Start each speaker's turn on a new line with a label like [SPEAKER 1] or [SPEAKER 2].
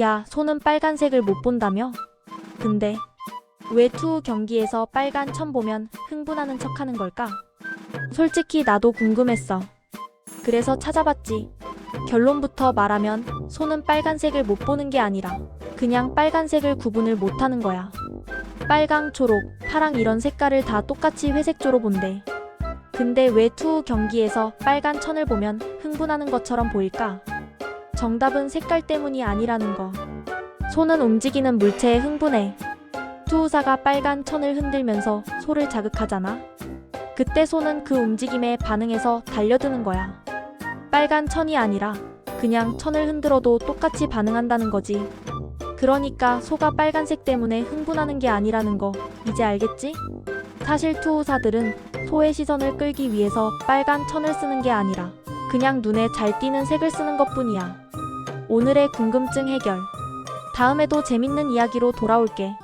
[SPEAKER 1] 야, 소는 빨간색을 못 본다며? 근데 왜투 경기에서 빨간 천 보면 흥분하는 척 하는 걸까? 솔직히 나도 궁금했어. 그래서 찾아봤지. 결론부터 말하면 소는 빨간색을 못 보는 게 아니라 그냥 빨간색을 구분을 못 하는 거야. 빨강, 초록, 파랑 이런 색깔을 다 똑같이 회색조로 본대. 근데 왜투 경기에서 빨간 천을 보면 흥분하는 것처럼 보일까? 정답은 색깔 때문이 아니라는 거. 소는 움직이는 물체에 흥분해. 투우사가 빨간 천을 흔들면서 소를 자극하잖아. 그때 소는 그 움직임에 반응해서 달려드는 거야. 빨간 천이 아니라 그냥 천을 흔들어도 똑같이 반응한다는 거지. 그러니까 소가 빨간색 때문에 흥분하는 게 아니라는 거 이제 알겠지? 사실 투우사들은 소의 시선을 끌기 위해서 빨간 천을 쓰는 게 아니라 그냥 눈에 잘 띄는 색을 쓰는 것 뿐이야. 오늘의 궁금증 해결. 다음에도 재밌는 이야기로 돌아올게.